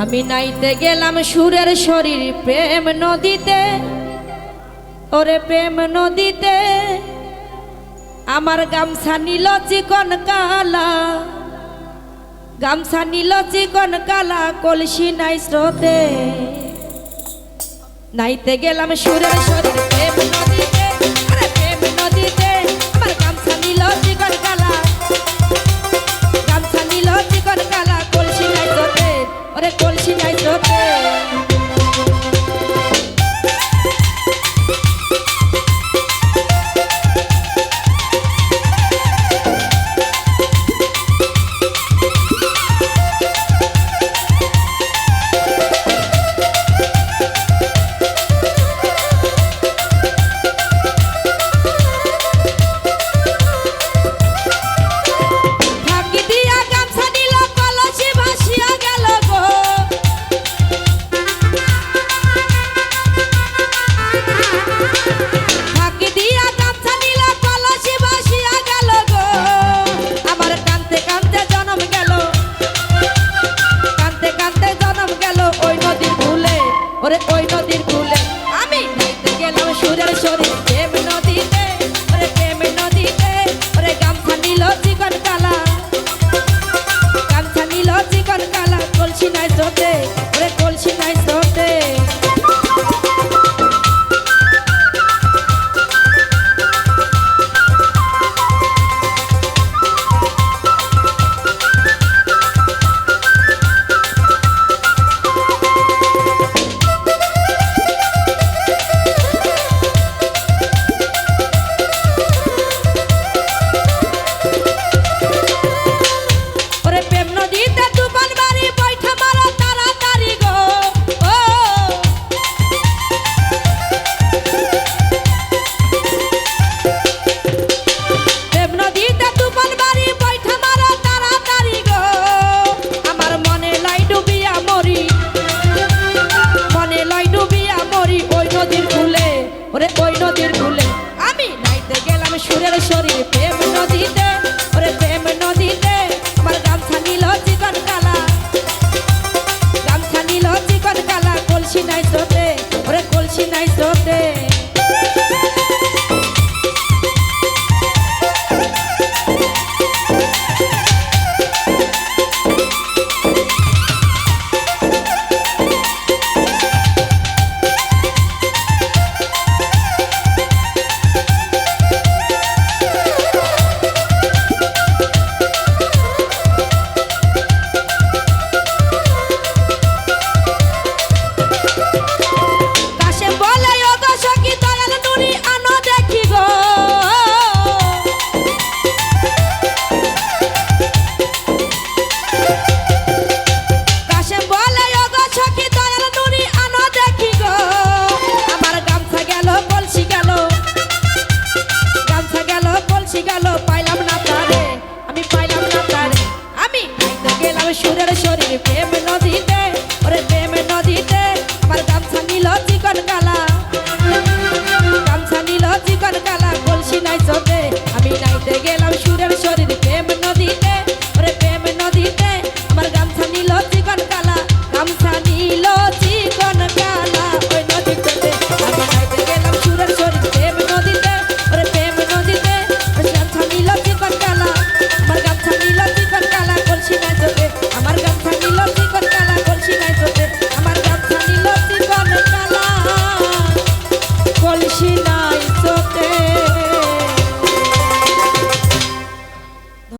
আমি নাইতে গেলাম সুরের শরীর প্রেম নদীতে। ওরে প্রেম নদীতে। আমার গামছা নীল চিকন কালা। গামছা নীল চিকন কালা কলসি নাই স্রোতে। নাইতে গেলাম সুরের শরীর প্রেম নদীতে। ওরে কলসি নাই ওরে ওই নদীর কূলে আমি নাইতে গেলাম সুরের শরীর ছুটি গেল, পাইলাম না তারে। আমি পাইলাম না তারে। আমি নাইতে গেলাম সুরের শরীর প্রেম নদীতে। ওরে প্রেম নদীতে আমার গামছা নিল চিকন কালা। গামছা নিল চিকন কালা, কলসি আমি নাইতে গেলাম সুরের